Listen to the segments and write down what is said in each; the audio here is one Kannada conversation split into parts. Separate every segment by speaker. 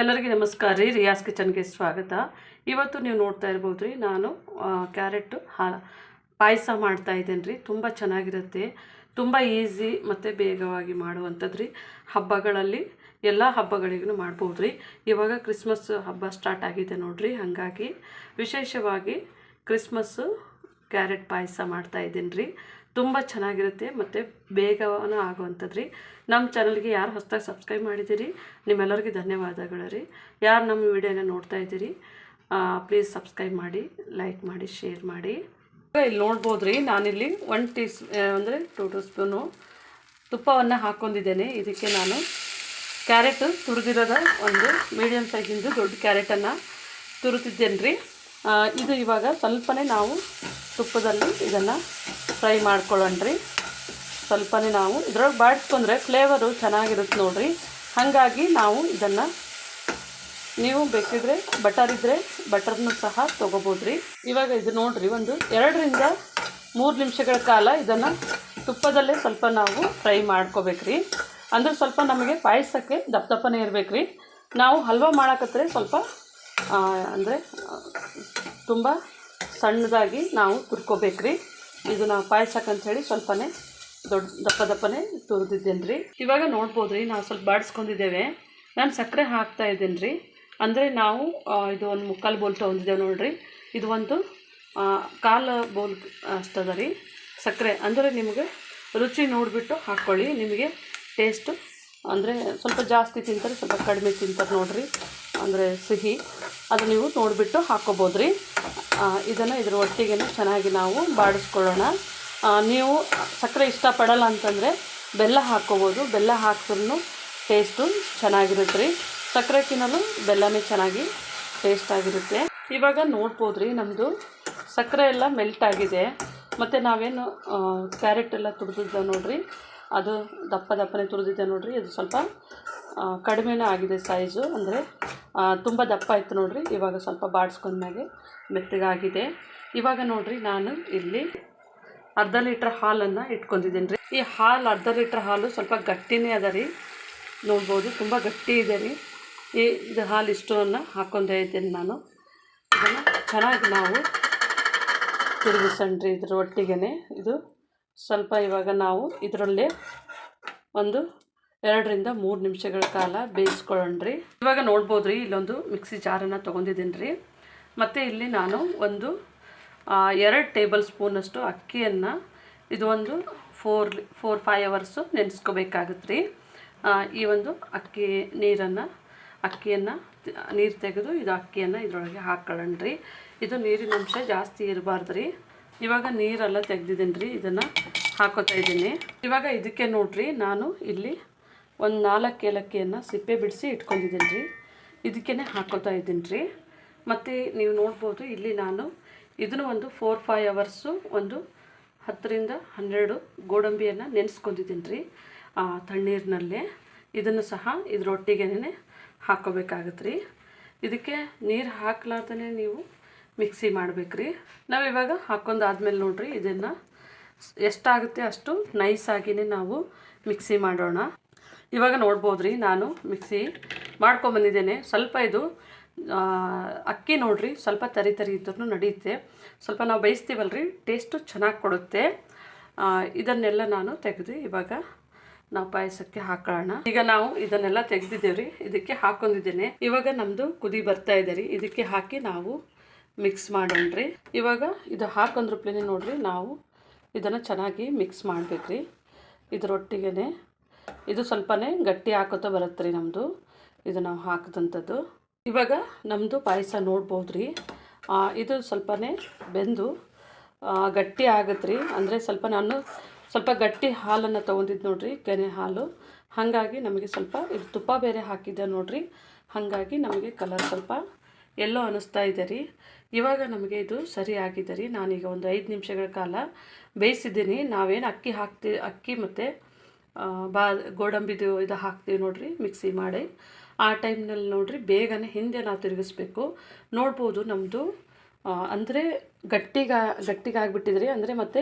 Speaker 1: ಎಲ್ಲರಿಗೂ ನಮಸ್ಕಾರ ರೀ ರಿಯಾಸ್ ಕಿಚನ್ಗೆ ಸ್ವಾಗತ. ಇವತ್ತು ನೀವು ನೋಡ್ತಾ ಇರ್ಬೋದು ರೀ, ನಾನು ಕ್ಯಾರೆಟು ಹಾ ಪಾಯಸ ಮಾಡ್ತಾ ಇದ್ದೇನೆ ರೀ. ತುಂಬ ಚೆನ್ನಾಗಿರುತ್ತೆ, ತುಂಬ ಈಸಿ ಮತ್ತು ಬೇಗವಾಗಿ ಮಾಡುವಂಥದ್ದು ರೀ. ಹಬ್ಬಗಳಲ್ಲಿ ಎಲ್ಲ ಹಬ್ಬಗಳಿಗೂ ಮಾಡ್ಬೋದು ರೀ. ಇವಾಗ ಕ್ರಿಸ್ಮಸ್ ಹಬ್ಬ ಸ್ಟಾರ್ಟ್ ಆಗಿದೆ ನೋಡಿರಿ, ಹಾಗಾಗಿ ವಿಶೇಷವಾಗಿ ಕ್ರಿಸ್ಮಸ್ಸು ಕ್ಯಾರೆಟ್ ಪಾಯಸ ಮಾಡ್ತಾ ಇದ್ದೀನಿ ರೀ. ತುಂಬ ಚೆನ್ನಾಗಿರುತ್ತೆ ಮತ್ತು ಬೇಗನ ಆಗುವಂಥದ್ದು ರೀ ನಮ್ಮ ಚಾನಲ್ಗೆ ಯಾರು ಹೊಸದಾಗಿ ಸಬ್ಸ್ಕ್ರೈಬ್ ಮಾಡಿದ್ದೀರಿ ನಿಮ್ಮೆಲ್ಲರಿಗೂ ಧನ್ಯವಾದಗಳು ರೀ. ಯಾರು ನಮ್ಮ ವಿಡಿಯೋನ ನೋಡ್ತಾ ಇದ್ದೀರಿ ಪ್ಲೀಸ್ ಸಬ್ಸ್ಕ್ರೈಬ್ ಮಾಡಿ, ಲೈಕ್ ಮಾಡಿ, ಶೇರ್ ಮಾಡಿ. ಇಲ್ಲಿ ನೋಡ್ಬೋದು ರೀ ನಾನಿಲ್ಲಿ ಒನ್ ಟೀ ಅಂದರೆ ಟೂ ಟೂ ಸ್ಪೂನು ತುಪ್ಪವನ್ನು ಹಾಕ್ಕೊಂಡಿದ್ದೇನೆ. ಇದಕ್ಕೆ ನಾನು ಕ್ಯಾರೆಟ್ ತುರಿದಿರೋದ ಒಂದು ಮೀಡಿಯಮ್ ಸೈಜಿಂದು ದೊಡ್ಡ ಕ್ಯಾರೆಟನ್ನು ತುರಿದಿದ್ದೇನೆ ರೀ ಇದು ಇವಾಗ ಸ್ವಲ್ಪನೇ ನಾವು ತುಪ್ಪದಲ್ಲಿ ಇದನ್ನು ಫ್ರೈ ಮಾಡ್ಕೊಳ್ಳೋಣ್ರಿ. ಸ್ವಲ್ಪನೇ ನಾವು ಇದ್ರೊಳಗೆ ಬಾಡಿಸ್ಕೊಂಡ್ರೆ ಫ್ಲೇವರು ಚೆನ್ನಾಗಿರುತ್ತೆ ನೋಡಿರಿ. ಹಾಗಾಗಿ ನಾವು ಇದನ್ನು ನೀವು ಬೇಕಿದ್ರೆ ಬಟರ್ ಇದ್ದರೆ ಬಟರ್ನು ಸಹ ತೊಗೋಬೋದ್ರಿ. ಇವಾಗ ಇದು ನೋಡಿರಿ, ಒಂದು ಎರಡರಿಂದ ಮೂರು ನಿಮಿಷಗಳ ಕಾಲ ಇದನ್ನು ತುಪ್ಪದಲ್ಲೇ ಸ್ವಲ್ಪ ನಾವು ಫ್ರೈ ಮಾಡ್ಕೋಬೇಕ್ರಿ. ಅಂದ್ರೆ ಸ್ವಲ್ಪ ನಮಗೆ ಪಾಯಸಕ್ಕೆ ದಪ್ಪ ದಪ್ಪನೇ ರೀ ನಾವು ಹಲ್ವಾ ಮಾಡಕತ್ರೆ ಸ್ವಲ್ಪ ಅಂದರೆ ತುಂಬ ಸಣ್ಣದಾಗಿ ನಾವು ತುರ್ಕೋಬೇಕ್ರಿ. ಇದು ನಾವು ಅಂತ ಹೇಳಿ ಸ್ವಲ್ಪನೇ ದೊಡ್ಡ ದಪ್ಪ ದಪ್ಪನೇ ತುರಿದಿದ್ದೇನೆ ರೀ ಇವಾಗ ನೋಡ್ಬೋದು ರೀ ನಾವು ಸ್ವಲ್ಪ ಬಾಡಿಸ್ಕೊಂಡಿದ್ದೇವೆ. ನಾನು ಸಕ್ಕರೆ ಹಾಕ್ತಾ ಇದ್ದೇನೆ ರೀ ಅಂದರೆ ನಾವು ಇದು ಒಂದು ಮುಕ್ಕಾಲು ಬೋಲ್ ತೊಗೊಂಡಿದ್ದೇವೆ ನೋಡಿರಿ. ಇದು ಒಂದು ಕಾಲು ಬೋಲ್ ಅಷ್ಟದ ರೀ ಸಕ್ಕರೆ. ಅಂದರೆ ನಿಮಗೆ ರುಚಿ ನೋಡಿಬಿಟ್ಟು ಹಾಕ್ಕೊಳ್ಳಿ ನಿಮಗೆ ಟೇಸ್ಟು, ಅಂದರೆ ಸ್ವಲ್ಪ ಜಾಸ್ತಿ ತಿಂತಾರೆ, ಸ್ವಲ್ಪ ಕಡಿಮೆ ತಿಂತಾರೆ ನೋಡಿರಿ. ಅಂದರೆ ಸಿಹಿ, ಅದು ನೀವು ನೋಡಿಬಿಟ್ಟು ಹಾಕ್ಕೋಬೋದು ರೀ ಇದನ್ನು ಇದ್ರ ಒಟ್ಟಿಗೆ ಚೆನ್ನಾಗಿ ನಾವು ಬಾಡಿಸ್ಕೊಳ್ಳೋಣ. ನೀವು ಸಕ್ಕರೆ ಇಷ್ಟಪಡಲ್ಲ ಅಂತಂದರೆ ಬೆಲ್ಲ ಹಾಕ್ಕೋಬೋದು ಬೆಲ್ಲ ಹಾಕಿದ್ರೂ ಟೇಸ್ಟು ಚೆನ್ನಾಗಿರುತ್ತೆ ರೀ. ಸಕ್ಕರೆ ತಿನ್ನಲು ಬೆಲ್ಲನೇ ಚೆನ್ನಾಗಿ ಟೇಸ್ಟ್ ಆಗಿರುತ್ತೆ. ಇವಾಗ ನೋಡ್ಬೋದು ರೀ ನಮ್ಮದು ಸಕ್ಕರೆ ಎಲ್ಲ ಮೆಲ್ಟ್ ಆಗಿದೆ. ಮತ್ತು ನಾವೇನು ಕ್ಯಾರೆಟ್ ಎಲ್ಲ ತುರಿದಿದ್ದೆ ನೋಡಿರಿ. ಅದು ದಪ್ಪ ದಪ್ಪನೇ ತುರಿದಿದ್ದೆ ನೋಡಿರಿ. ಅದು ಸ್ವಲ್ಪ ಕಡಿಮೆನೇ ಆಗಿದೆ ಸೈಜು ಅಂದರೆ ತುಂಬ ದಪ್ಪ ಇತ್ತು ನೋಡಿರಿ, ಇವಾಗ ಸ್ವಲ್ಪ ಬಾಡಿಸ್ಕೊಂಡ್ಮ್ಯಾಗೆ ಮೆತ್ತಗಾಗಿದೆ. ಇವಾಗ ನೋಡಿರಿ ನಾನು ಇಲ್ಲಿ ಅರ್ಧ ಲೀಟ್ರ್ ಹಾಲನ್ನು ಇಟ್ಕೊಂಡಿದ್ದೀನಿ ರೀ ಈ ಹಾಲು, ಅರ್ಧ ಲೀಟ್ರ್ ಹಾಲು ಸ್ವಲ್ಪ ಗಟ್ಟಿನೇ ಅದ ರೀ. ನೋಡ್ಬೋದು, ತುಂಬ ಗಟ್ಟಿ ಇದೆ ರೀ. ಈ ಇದು ಹಾಲು ಇಷ್ಟನ್ನು ಹಾಕೊಂಡೇ ಇದ್ದೀನಿ ನಾನು. ಇದನ್ನು ಚೆನ್ನಾಗಿ ನಾವು ತಿರುಗಿಸಣ್ರಿ ಇದ್ರ ಒಟ್ಟಿಗೆ ಇದು ಸ್ವಲ್ಪ ಇವಾಗ ನಾವು ಇದರಲ್ಲೇ ಒಂದು ಎರಡರಿಂದ ಮೂರು ನಿಮಿಷಗಳ ಕಾಲ ಬೇಯಿಸ್ಕೊಳ್ಳೋಣ್ರಿ. ಇವಾಗ ನೋಡ್ಬೋದ್ರಿ, ಇಲ್ಲೊಂದು ಮಿಕ್ಸಿ ಜಾರನ್ನು ತೊಗೊಂಡಿದ್ದೀನಿ ರೀ ಮತ್ತು ಇಲ್ಲಿ ನಾನು ಒಂದು ಎರಡು ಟೇಬಲ್ ಸ್ಪೂನಷ್ಟು ಅಕ್ಕಿಯನ್ನು ಇದು ಒಂದು ಫೋರ್ ಫೋರ್, ಫೈವ್ ಅವರ್ಸು ನೆನೆಸ್ಕೋಬೇಕಾಗುತ್ತೆ ರೀ ಈ ಒಂದು ಅಕ್ಕಿ ನೀರನ್ನು, ಅಕ್ಕಿಯನ್ನು ನೀರು ತೆಗೆದು ಇದು ಅಕ್ಕಿಯನ್ನು ಇದರೊಳಗೆ ಹಾಕ್ಕೊಳ್ಳೋಣ ರೀ ಇದು ನೀರಿನ ಅಂಶ ಜಾಸ್ತಿ ಇರಬಾರ್ದು ರೀ ಇವಾಗ ನೀರೆಲ್ಲ ತೆಗೆದಿದ್ದೀನಿ ರೀ ಇದನ್ನು ಹಾಕೋತಾ ಇದ್ದೀನಿ. ಇವಾಗ ಇದಕ್ಕೆ ನೋಡಿರಿ, ನಾನು ಇಲ್ಲಿ ಒಂದು ನಾಲ್ಕು ಏಲಕ್ಕಿಯನ್ನು ಸಿಪ್ಪೆ ಬಿಡಿಸಿ ಇಟ್ಕೊಂಡಿದ್ದೀನಿ ರೀ ಇದಕ್ಕೇ ಹಾಕೋತಾ ಇದ್ದೀನಿ ರೀ ಮತ್ತು ನೀವು ನೋಡ್ಬೋದು ಇಲ್ಲಿ ನಾನು ಇದನ್ನು ಒಂದು ಫೋರ್ ಫೈ ಅವರ್ಸು ಒಂದು ಹತ್ತರಿಂದ ಹನ್ನೆರಡು ಗೋಡಂಬಿಯನ್ನು ನೆನೆಸ್ಕೊಂಡಿದ್ದೀನಿ ರೀ ಆ ತಣ್ಣೀರಿನಲ್ಲೇ. ಇದನ್ನು ಸಹ ಇದರೊಟ್ಟಿಗೆನೇ ಹಾಕ್ಕೋಬೇಕಾಗತ್ತೆ ರೀ ಇದಕ್ಕೆ ನೀರು ಹಾಕ್ಲಾರ್ದೇ ನೀವು ಮಿಕ್ಸಿ ಮಾಡ್ಬೇಕ್ರಿ. ನಾವು ಇವಾಗ ಹಾಕ್ಕೊಂಡಾದ್ಮೇಲೆ ನೋಡಿರಿ ಇದನ್ನು ಎಷ್ಟಾಗುತ್ತೆ ಅಷ್ಟು ನೈಸಾಗಿಯೇ ನಾವು ಮಿಕ್ಸಿ ಮಾಡೋಣ. ಇವಾಗ ನೋಡ್ಬೋದು ರೀ ನಾನು ಮಿಕ್ಸಿ ಮಾಡ್ಕೊಂಬಂದಿದ್ದೇನೆ ಸ್ವಲ್ಪ ಇದು ಅಕ್ಕಿ ನೋಡ್ರಿ, ಸ್ವಲ್ಪ ತರಿ ತರಿ ಇದ್ರೂ ನಡೆಯುತ್ತೆ ಸ್ವಲ್ಪ ನಾವು ಬೇಯಿಸ್ತೀವಲ್ರಿ ಟೇಸ್ಟು ಚೆನ್ನಾಗಿ ಕೊಡುತ್ತೆ. ಇದನ್ನೆಲ್ಲ ನಾನು ತೆಗೆದು ಇವಾಗ ನಾವು ಪಾಯಸಕ್ಕೆ ಹಾಕೋಣ. ಈಗ ನಾವು ಇದನ್ನೆಲ್ಲ ತೆಗೆದಿದ್ದೇವ್ರಿ, ಇದಕ್ಕೆ ಹಾಕೊಂಡಿದ್ದೇನೆ. ಇವಾಗ ನಮ್ಮದು ಕುದಿ ಬರ್ತಾ ಇದೆ ರೀ, ಇದಕ್ಕೆ ಹಾಕಿ ನಾವು ಮಿಕ್ಸ್ ಮಾಡೋಣ್ರಿ. ಇವಾಗ ಇದು ಹಾಕೊಂಡ್ರಪ್ಲೇ ನೋಡಿರಿ, ನಾವು ಇದನ್ನು ಚೆನ್ನಾಗಿ ಮಿಕ್ಸ್ ಮಾಡಬೇಕ್ರಿ. ಇದರೊಟ್ಟಿಗೆ ಇದು ಸ್ವಲ್ಪನೇ ಗಟ್ಟಿ ಹಾಕೋತಾ ಬರುತ್ತೆ ರೀ ನಮ್ಮದು ಇದು ನಾವು ಹಾಕಿದಂಥದ್ದು. ಇವಾಗ ನಮ್ಮದು ಪಾಯಸ ನೋಡ್ಬೋದು ರೀ ಇದು ಸ್ವಲ್ಪನೇ ಬೆಂದು ಗಟ್ಟಿ ಆಗತ್ತೆ ರೀ ಅಂದರೆ ಸ್ವಲ್ಪ ನಾನು ಸ್ವಲ್ಪ ಗಟ್ಟಿ ಹಾಲನ್ನು ತೊಗೊಂಡಿದ್ದು ನೋಡಿರಿ, ಕೆನೆ ಹಾಲು. ಹಾಗಾಗಿ ನಮಗೆ ಸ್ವಲ್ಪ ಇದು ತುಪ್ಪ ಬೇರೆ ಹಾಕಿದ್ದೆ ನೋಡಿರಿ. ಹಾಗಾಗಿ ನಮಗೆ ಕಲರ್ ಸ್ವಲ್ಪ ಎಲ್ಲೋ ಅನ್ನಿಸ್ತಾ ಇದೆ ರೀ. ಇವಾಗ ನಮಗೆ ಇದು ಸರಿ ಆಗಿದೆ ರೀ. ನಾನೀಗ ಒಂದು ಐದು ನಿಮಿಷಗಳ ಕಾಲ ಬೇಯಿಸಿದ್ದೀನಿ. ನಾವೇನು ಅಕ್ಕಿ ಹಾಕ್ತಿ, ಅಕ್ಕಿ ಮತ್ತು ಬಾ ಗೋಡಂಬಿದು ಇದು ಹಾಕ್ತೀವಿ ನೋಡಿರಿ ಮಿಕ್ಸಿ ಮಾಡಿ. ಆ ಟೈಮ್ನಲ್ಲಿ ನೋಡಿರಿ, ಬೇಗನೆ ಹಿಂದೆ ನಾವು ತಿರುಗಿಸ್ಬೇಕು. ನೋಡ್ಬೋದು ನಮ್ಮದು ಅಂದರೆ ಗಟ್ಟಿಗ ಗಟ್ಟಿಗಾಗ್ಬಿಟ್ಟಿದ್ರಿ ಅಂದರೆ ಮತ್ತು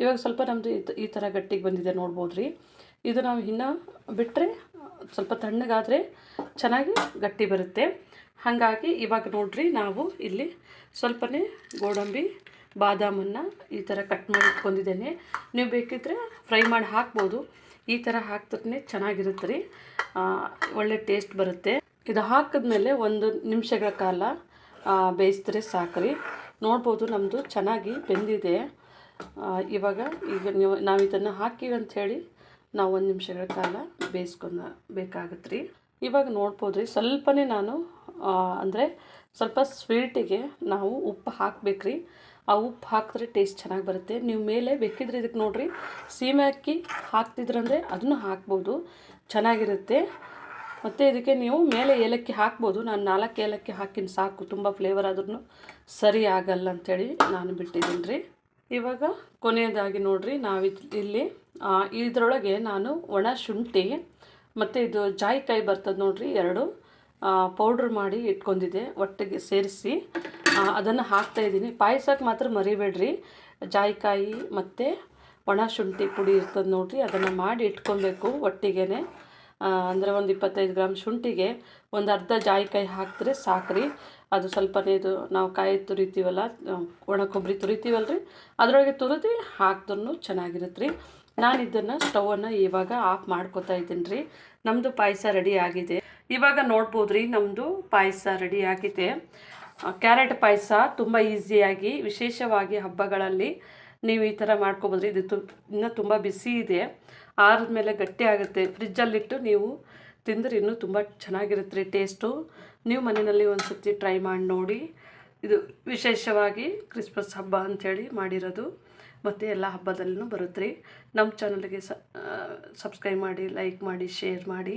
Speaker 1: ಇವಾಗ ಸ್ವಲ್ಪ ನಮ್ಮದು ಈ ಥರ ಗಟ್ಟಿಗೆ ಬಂದಿದೆ ನೋಡ್ಬೋದು ರೀ ಇದು ನಾವು ಇನ್ನೂ ಬಿಟ್ಟರೆ ಸ್ವಲ್ಪ ತಣ್ಣಗಾದರೆ ಚೆನ್ನಾಗಿ ಗಟ್ಟಿ ಬರುತ್ತೆ. ಹಾಗಾಗಿ ಇವಾಗ ನೋಡ್ರಿ, ನಾವು ಇಲ್ಲಿ ಸ್ವಲ್ಪನೇ ಗೋಡಂಬಿ, ಬಾದಾಮನ್ನು ಈ ಥರ ಕಟ್ ಮಾಡಿ ಇಟ್ಕೊಂಡಿದ್ದೇನೆ. ನೀವು ಬೇಕಿದ್ದರೆ ಫ್ರೈ ಮಾಡಿ ಹಾಕ್ಬೋದು. ಈ ಥರ ಹಾಕ್ತೇ ಚೆನ್ನಾಗಿರುತ್ತೆ ರೀ. ಒಳ್ಳೆ ಟೇಸ್ಟ್ ಬರುತ್ತೆ. ಇದು ಹಾಕಿದ್ಮೇಲೆ ಒಂದು ನಿಮಿಷಗಳ ಕಾಲ ಬೇಯಿಸಿದ್ರೆ ಸಾಕು ರೀ. ನೋಡ್ಬೋದು ನಮ್ಮದು ಚೆನ್ನಾಗಿ ಬೆಂದಿದೆ. ಇವಾಗ ಈಗ ನೀವು, ನಾವು ಇದನ್ನು ಹಾಕಿವಿ ಅಂತ ಹೇಳಿ ನಾವು ಒಂದು ನಿಮಿಷಗಳ ಕಾಲ ಬೇಯಿಸ್ಕೊಂಡ, ಬೇಕಾಗತ್ತೆ ರೀ. ಇವಾಗ ನೋಡ್ಬೋದು ರೀ, ಸ್ವಲ್ಪನೇ ನಾನು ಅಂದರೆ ಸ್ವಲ್ಪ ಸ್ವೀಟಿಗೆ ನಾವು ಉಪ್ಪು ಹಾಕ್ಬೇಕ್ರಿ. ಆ ಉಪ್ಪು ಹಾಕಿದ್ರೆ ಟೇಸ್ಟ್ ಚೆನ್ನಾಗಿ ಬರುತ್ತೆ. ನೀವು ಮೇಲೆ ಬೇಕಿದ್ರೆ ಇದಕ್ಕೆ ನೋಡಿರಿ. ಸೀಮೆ ಅಕ್ಕಿ ಹಾಕ್ತಿದ್ರಂದರೆ ಅದನ್ನು ಹಾಕ್ಬೋದು. ಚೆನ್ನಾಗಿರುತ್ತೆ. ಮತ್ತು ಇದಕ್ಕೆ ನೀವು ಮೇಲೆ ಏಲಕ್ಕಿ ಹಾಕ್ಬೋದು. ನಾನು ನಾಲ್ಕು ಏಲಕ್ಕಿ ಹಾಕಿನ ಸಾಕು, ತುಂಬ ಫ್ಲೇವರ್ ಆದ್ರೂ ಸರಿ ಆಗಲ್ಲ ಅಂಥೇಳಿ ನಾನು ಬಿಟ್ಟಿದ್ದೀನಿ ರೀ ಇವಾಗ ಕೊನೆಯದಾಗಿ ನೋಡಿರಿ ನಾವು ಇಲ್ಲಿ ಇದರೊಳಗೆ ನಾನು ಒಣ ಶುಂಠಿ, ಮತ್ತು ಇದು ಜಾಯಿಕಾಯಿ ಬರ್ತದೆ ನೋಡಿರಿ, ಎರಡು. ಪೌಡ್ರ್ ಮಾಡಿ ಇಟ್ಕೊಂಡಿದ್ದೆ, ಒಟ್ಟಿಗೆ ಸೇರಿಸಿ. ಅದನ್ನು ಹಾಕ್ತಾಯಿದ್ದೀನಿ ಪಾಯಸಕ್ಕೆ ಮಾತ್ರ ಮರಿಬೇಡ್ರಿ. ಜಾಯಿಕಾಯಿ ಮತ್ತು ಒಣ ಶುಂಠಿ ಪುಡಿ ಇರ್ತದೆ ನೋಡಿರಿ, ಅದನ್ನು ಮಾಡಿ ಇಟ್ಕೊಬೇಕು ಒಟ್ಟಿಗೆ ಅಂದರೆ ಒಂದು ಇಪ್ಪತ್ತೈದು ಗ್ರಾಮ್ ಶುಂಠಿಗೆ ಒಂದು ಅರ್ಧ ಜಾಯಿಕಾಯಿ ಹಾಕಿದ್ರೆ ಸಾಕ್ರಿ. ಅದು ಸ್ವಲ್ಪನೇ ಇದು ನಾವು ಕಾಯಿ ತುರಿತೀವಲ್ಲ, ಒಣ ಕೊಬ್ಬರಿ ತುರಿತೀವಲ್ಲ ರೀ ಅದರೊಳಗೆ ತುರಿದು ಹಾಕಿದ್ರು ಚೆನ್ನಾಗಿರುತ್ತೆ ರೀ ನಾನು ಇದನ್ನು ಸ್ಟವನ್ನು ಇವಾಗ ಆಫ್ ಮಾಡ್ಕೊತಾ ಇದ್ದೀನಿ ರೀ ನಮ್ಮದು ಪಾಯಸ ರೆಡಿ ಆಗಿದೆ. ಇವಾಗ ನೋಡ್ಬೋದು ರೀ ನಮ್ಮದು ಪಾಯಸ ರೆಡಿ ಆಗಿದೆ. ಕ್ಯಾರೆಟ್ ಪಾಯಸ ತುಂಬ ಈಸಿಯಾಗಿ ವಿಶೇಷವಾಗಿ ಹಬ್ಬಗಳಲ್ಲಿ ನೀವು ಈ ಥರ ಮಾಡ್ಕೊಬೋದ್ರಿ. ಇದು ತು, ಇನ್ನೂ ತುಂಬ ಬಿಸಿ ಇದೆ. ಆರಿದ್ಮೇಲೆ ಗಟ್ಟಿ ಆಗುತ್ತೆ. ಫ್ರಿಜ್ಜಲ್ಲಿಟ್ಟು ನೀವು ತಿಂದರೆ ಇನ್ನೂ ತುಂಬ ಚೆನ್ನಾಗಿರುತ್ತೆ ರೀ ಟೇಸ್ಟು ನೀವು ಮನೆಯಲ್ಲಿ ಒಂದು ಸತಿ ಟ್ರೈ ಮಾಡಿ ನೋಡಿ. ಇದು ವಿಶೇಷವಾಗಿ ಕ್ರಿಸ್ಮಸ್ ಹಬ್ಬ ಅಂಥೇಳಿ ಮಾಡಿರೋದು. ಮತ್ತು ಎಲ್ಲ ಹಬ್ಬದಲ್ಲೂ ಬರುತ್ತೆ ರೀ ನಮ್ಮ ಚಾನಲ್ಗೆ ಸಬ್ಸ್ಕ್ರೈಬ್ ಮಾಡಿ ಲೈಕ್ ಮಾಡಿ ಶೇರ್ ಮಾಡಿ.